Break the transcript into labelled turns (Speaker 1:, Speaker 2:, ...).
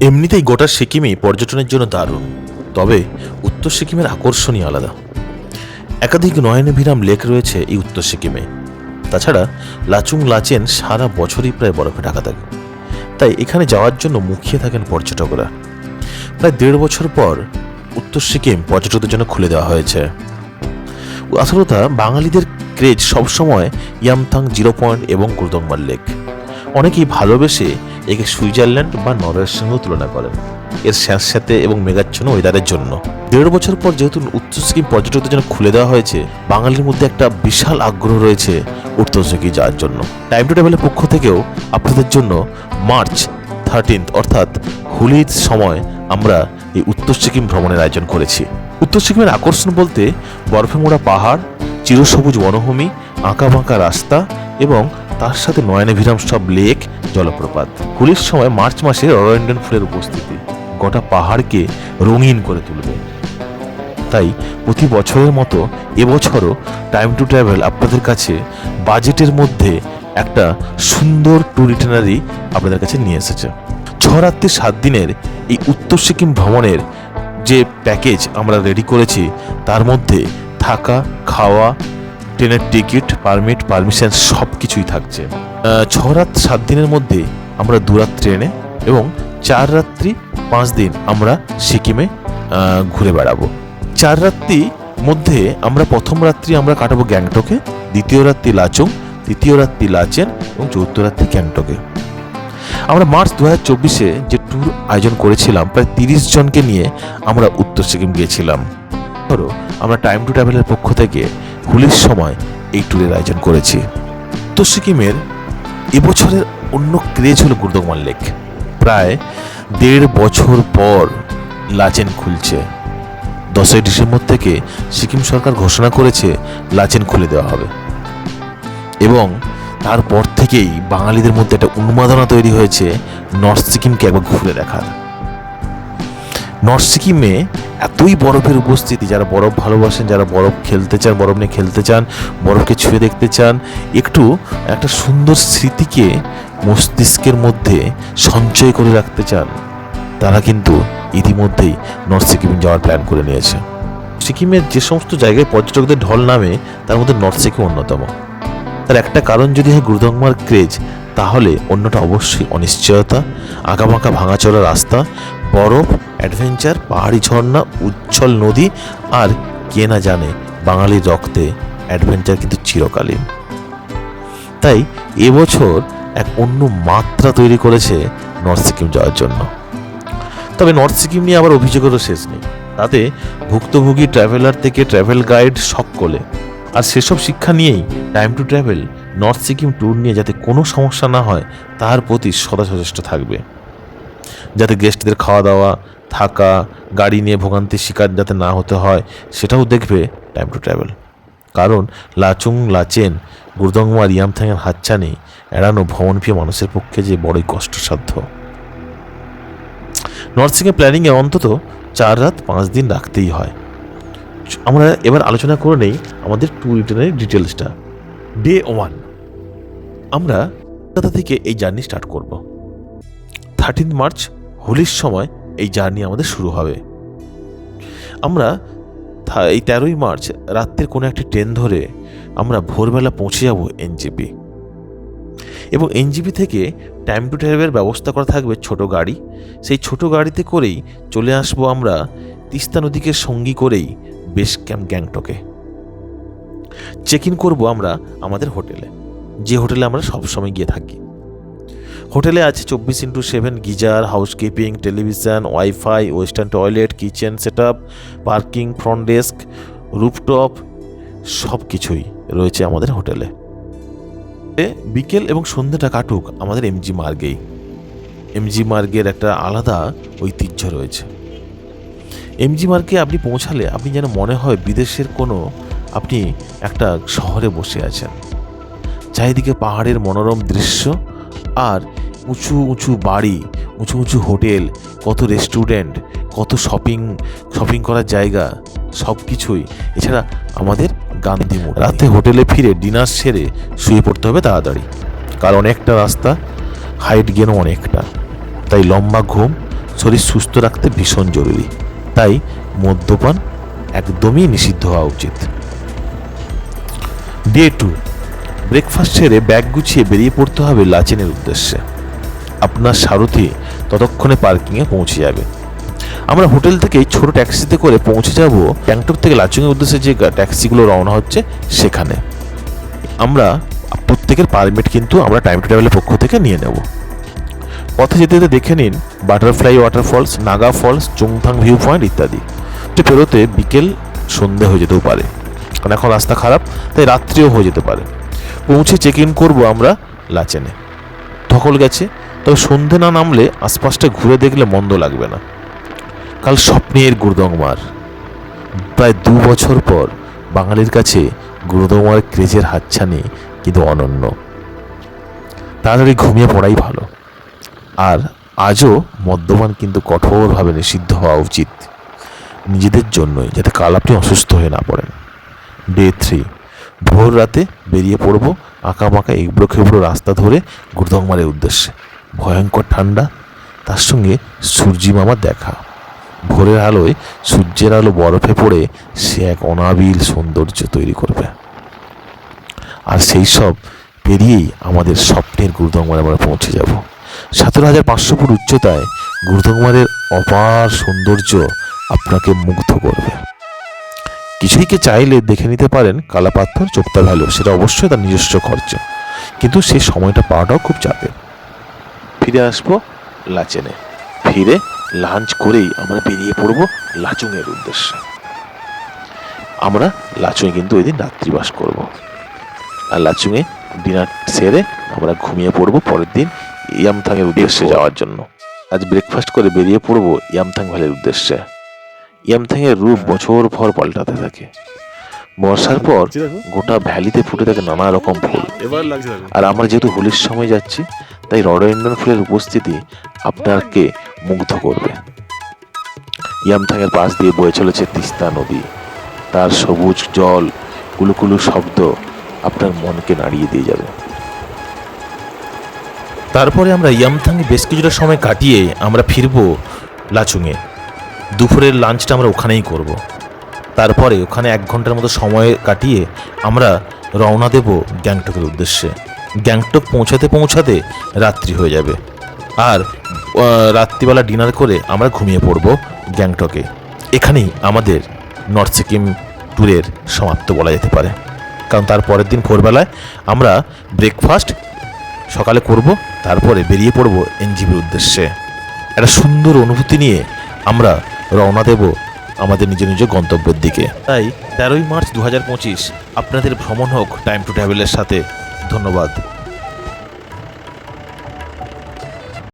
Speaker 1: এমনিতেই গোটা সিকিমই পর্যটনের জন্য দারুণ। তবে উত্তর সিকিমের আকর্ষণই আলাদা। একাধিক নয়নভিরাম লেক রয়েছে এই উত্তর সিকিমে। তাছাড়া লাচুং লাচেন সারা বছরই প্রায় বরফে ঢাকা থাকে। তাই এখানে যাওয়ার জন্য মুখিয়ে থাকেন পর্যটকরা। প্রায় দেড় বছর পর উত্তর সিকিম পর্যটকদের জন্য খুলে দেওয়া হয়েছে। আসলতা বাঙালিদের ক্রেজ সবসময় ইয়ামথাং জিরো পয়েন্ট এবং গুরদংমার লেক। অনেকেই ভালোবেসে একে সুইজারল্যান্ড বা নরওয়ের সঙ্গেও তুলনা করেন। এর স্যাঁতস্যাঁতে এবং মেঘাচ্ছন্ন ওয়েদারের জন্য। দেড় বছর পর যেহেতু উত্তর সিকিম পর্যটকদের জন্য খুলে দেওয়া হয়েছে, বাঙালির মধ্যে একটা বিশাল আগ্রহ রয়েছে উত্তর সিকিম যাওয়ার জন্য। টাইম টু ট্রাভেলের পক্ষ থেকেও আপনাদের জন্য মার্চ থার্টিন্থ অর্থাৎ হোলির সময় আমরা এই উত্তর সিকিম ভ্রমণের আয়োজন করেছি। উত্তর সিকিমের আকর্ষণ বলতে বরফে মোড়া পাহাড়, চিরসবুজ বনভূমি আঁকা বাঁকা রাস্তা এবং তার সাথে নয়নাভিরাম সব লেক, জলপ্রপাত। হোলির সময় মার্চ মাসে রডেন্ডন ফুলের উপস্থিতি। গোটা পাহাড়কে রঙিন করে তুলবে। তাই প্রতি বছরের মতো এবছরও টাইম টু ট্রাভেল আপনাদের কাছে বাজেটের মধ্যে একটা সুন্দর ট্যুর ইটিনারি আপনাদের কাছে নিয়ে এসেছে। ছ রাত্রি সাত দিনের এই উত্তর সিকিম ভ্রমণের যে প্যাকেজ আমরা রেডি করেছি, তার মধ্যে থাকা, খাওয়া ট্রেনের টিকিট, পারমিট, পারমিশন সব কিছুই থাকছে। ছ রাত সাত দিনের মধ্যে আমরা দু রাত ট্রেনে এবং চার রাত্রি পাঁচ দিন আমরা সিকিমে ঘুরে বেড়াবো। চার রাত্রি মধ্যে আমরা প্রথম রাত্রি আমরা কাটাবো গ্যাংটকে, দ্বিতীয় রাত্রি লাচুং, তৃতীয় রাত্রি লাচেন এবং চতুর্থ রাত্রি গ্যাংটকে। আমরা মার্চ দু হাজার চব্বিশে যে ট্যুর আয়োজন করেছিলাম, প্রায় তিরিশ জনকে নিয়ে আমরা উত্তর সিকিম গিয়েছিলাম। ধরো, আমরা টাইম টু ট্রাভেলের পক্ষ থেকে হোলির সময় এই ট্যুরের আয়োজন করেছি। উত্তর সিকিমের এবছরের অন্য ক্রেজ হলো গুরদংমাল লেক। প্রায় দেড় বছর পর লাচেন খুলছে। দশই ডিসেম্বর থেকে সিকিম সরকার ঘোষণা করেছে লাচেন খুলে দেওয়া হবে। এবং তারপর থেকেই বাঙালিদের মধ্যে একটা উন্মাদনা তৈরি হয়েছে নর্থ সিকিমকে একবার ঘুরে দেখার। নর্থ সিকিমে এতই বরফের উপস্থিতি, যারা বরফ ভালোবাসেন, যারা বরফ খেলতে চান, বরফ নিয়ে খেলতে চান, বরফকে ছুঁয়ে দেখতে চান, একটু একটা সুন্দর স্মৃতিকে মস্তিষ্কের মধ্যে সঞ্চয় করে রাখতে চান, তারা কিন্তু ইতিমধ্যেই নর্থ সিকিম যাওয়ার প্ল্যান করে নিয়েছে। সিকিমের যে সমস্ত জায়গায় পর্যটকদের ঢল নামে, তার মধ্যে নর্থ সিকিম অন্যতম। তার একটা কারণ যদি হয় গুরুদংমার ক্রেজ, তাহলে অন্যটা অবশ্যই অনিশ্চয়তা আঁকাবাঁকা ভাঙাচোরা রাস্তা, বরফ, অ্যাডভেঞ্চার, পাহাড়ি ঝর্ণা, উচ্ছল নদী আর কে না জানে বাঙালির রক্তে অ্যাডভেঞ্চার কিন্তু চিরকালীন। তাই এবছর এক অন্য মাত্রা তৈরি করেছে নর্থ সিকিম যাওয়ার জন্য। তবে নর্থ সিকিম নিয়ে আবার অভিযোগেরও শেষ নেই। তাতে ভুক্তভোগী ট্রাভেলার থেকে ট্রাভেল গাইড সকলে আর সেসব শিক্ষা নিয়েই time to travel north Sikkim tour নিয়ে যাতে কোনো সমস্যা না হয়, তার প্রতি সদা সচেষ্ট থাকবে। যাতে গেস্টদের খাওয়া দাওয়া, থাকা, গাড়ি নিয়ে ভোগান্তির শিকার যাতে না হতে হয়, সেটাও দেখবে টাইম টু ট্রাভেল কারণ লাচুং, লাচেন গুরদংমা রিয়ামথাংয়ের হাতছানি এড়ানো ভ্রমণপ্রিয় মানুষের পক্ষে যে বড়ই কষ্টসাধ্য। নর্থ সিকিম প্ল্যানিংয়ে অন্তত চার রাত পাঁচ দিন রাখতেই হয়। আমরা এবার আলোচনা করে নেই আমাদের ট্যুর রিটার্নের ডিটেলসটা ডে ওয়ান। আমরা কলকাতা থেকে এই জার্নি স্টার্ট করব। থার্টিন মার্চ, হোলির সময় এই জার্নি আমাদের শুরু হবে। আমরা এই তেরোই মার্চ, রাত্রের কোনো একটি ট্রেন ধরে আমরা ভোরবেলা পৌঁছে যাব এনজিপি। এবং এনজিপি থেকে টাইম টু টাইমের ব্যবস্থা করা থাকবে ছোট গাড়ি। সেই ছোট গাড়িতে করেই চলে আসব আমরা তিস্তা নদীকে সঙ্গী করেই বেস ক্যাম্প গ্যাংটকে। চেক ইন করব আমরা আমাদের হোটেলে। যে হোটেলে আমরা সবসময় গিয়ে থাকি। হোটেলে আছে চব্বিশ into seven geyser, housekeeping, television, wifi, western toilet, kitchen set parking, front desk, rooftop সব কিছুই রয়েছে আমাদের হোটেলে। বিকেল এবং সন্ধ্যাটা কাটুক আমাদের এমজি মার্গেই। এমজি মার্গের একটা আলাদা ঐতিহ্য রয়েছে। এমজি মার্গে আপনি পৌঁছালে আপনি যেন মনে হয় বিদেশের কোনো আপনি একটা শহরে বসে আছেন। চারিদিকে পাহাড়ের মনোরম দৃশ্য আর উঁচু উঁচু বাড়ি, উঁচু উঁচু হোটেল, কত রেস্টুরেন্ট, কত শপিং শপিং করার জায়গা সব কিছুই এছাড়া আমাদের গান্ধী মোড়। রাতে হোটেলে ফিরে ডিনার সেরে শুয়ে পড়তে হবে তাড়াতাড়ি, কারণ অনেকটা রাস্তা, হাইট গেনও অনেকটা। তাই লম্বা ঘুম, শরীর সুস্থ রাখতে ভীষণ জরুরি। তাই মদ্যপান একদমই নিষিদ্ধ হওয়া উচিত। ডে টু, ব্রেকফাস্ট সেরে ব্যাগ গুছিয়ে বেরিয়ে পড়তে হবে লাচেনের উদ্দেশ্যে। আপনার সারথি ততক্ষণে পার্কিংয়ে পৌঁছে যাবে। আমরা হোটেল থেকে ছোট ট্যাক্সিতে করে পৌঁছে যাব গ্যাংটক থেকে লাচুংয়ের উদ্দেশ্যে যে ট্যাক্সিগুলো রওনা হচ্ছে সেখানে। আমরা প্রত্যেকের পারমিট কিন্তু আমরা টাইম টু ট্রাভেলের পক্ষ থেকে নিয়ে নেব। পথে যেতে যেতে দেখে নিন butterfly waterfalls Naga falls Chungthang view point ইত্যাদি পেরোতে বিকেল সন্ধে হয়ে যেতেও পারে। কারণ এখন রাস্তা খারাপ, তাই রাত্রিও হয়ে যেতে পারে। পৌঁছে চেক ইন করব আমরা লাচেনে। ধকল গেছে, তবে সন্ধে না নামলে আশপাশটা ঘুরে দেখলে মন্দ লাগবে না। কাল স্বপ্নের গুরুদংমার প্রায় দু বছর পর বাঙালির কাছে গুরুদংমার ক্রেজের হাতছানি কিন্তু অনন্য। তাড়াতাড়ি ঘুমিয়ে পড়াই ভালো। আর আজও মদ্যপান কিন্তু কঠোরভাবে নিষিদ্ধ হওয়া উচিত। নিজেদের জন্যই, যাতে কাল আপনি অসুস্থ হয়ে না পড়েন। ডে থ্রি, ভোর রাতে বেরিয়ে পড়ব আঁকা বাঁকা এবড়ো খেবড়ো রাস্তা ধরে গুরুদংমারের উদ্দেশ্যে। ভয়ঙ্কর ঠান্ডা, তার সঙ্গে সূর্যি মামার দেখা। ভোরের আলোয় সূর্যের আলো বরফে পড়ে সে এক অনাবিল সৌন্দর্য তৈরি করবে। আর সেই সব পেরিয়েই আমাদের স্বপ্নের গুরুদংমারে আমরা পৌঁছে যাব। সতেরো হাজার পাঁচশো ফুট উচ্চতায় গুরুদংমারের অপার সৌন্দর্য আপনাকে মুগ্ধ করবে। কিছুইকে চাইলে দেখে নিতে পারেন কালাপাথর চোপ্তা ভ্যালু সেটা অবশ্যই তার নিজস্ব খরচ। কিন্তু সেই সময়টা পাওয়াটাও খুব চাপের। ফিরে আসব লাচেনে। ফিরে লাঞ্চ করেই আমরা বেরিয়ে পড়ব লাচুংয়ের উদ্দেশ্যে। আমরা লাচুংয়ে কিন্তু ওই দিন রাত্রিবাস করব। আর লাচুংয়ে ডিনার সেরে আমরা ঘুমিয়ে পড়ব পরের দিন ইয়ামথাংয়ের উদ্দেশ্যে যাওয়ার জন্য। আজ ব্রেকফাস্ট করে বেরিয়ে পড়ব ইয়ামথাং ভ্যালির উদ্দেশ্যে। ইয়ামথাংয়ের রূপ বছর ভর পাল্টাতে থাকে। বর্ষার পর গোটা ভ্যালিতে ফুটে থাকে নানা রকম ফুল। আর আমরা যেহেতু হোলির সময় যাচ্ছি তাই রডোডেন্ড্রন ফুলের উপস্থিতি আপনাকে মুগ্ধ করবে। ইয়ামথাংয়ের পাশ দিয়ে বয়ে চলেছে তিস্তা নদী। তার সবুজ জল কুলুকুলু শব্দ আপনার মনকে নাড়িয়ে দিয়ে যাবে। তারপরে আমরা ইয়ামথাংয়ে বেশ কিছুটা সময় কাটিয়ে আমরা ফিরবো লাচুংয়ে দুপুরের লাঞ্চটা আমরা ওখানেই করব। তারপরে ওখানে এক ঘণ্টার মতো সময় কাটিয়ে আমরা রওনা দেব গ্যাংটকের উদ্দেশ্যে। গ্যাংটক পৌঁছাতে পৌঁছাতে রাত্রি হয়ে যাবে। আর রাত্রিবেলা ডিনার করে আমরা ঘুমিয়ে পড়ব গ্যাংটকে। এখানেই আমাদের নর্থ সিকিম ট্যুরের সমাপ্ত বলা যেতে পারে। কারণ তার পরের দিন ভোরবেলায় আমরা ব্রেকফাস্ট সকালে করব, তারপরে বেরিয়ে পড়ব এনজিবির উদ্দেশ্যে। একটা সুন্দর অনুভূতি নিয়ে আমরা রওনা দেব আমাদের নিজ নিজ গন্তব্যের দিকে। তাই তেরোই মার্চ দু হাজার পঁচিশ, আপনাদের ভ্রমণ হোক টাইম টু ট্রাভেলের সাথে। ধন্যবাদ।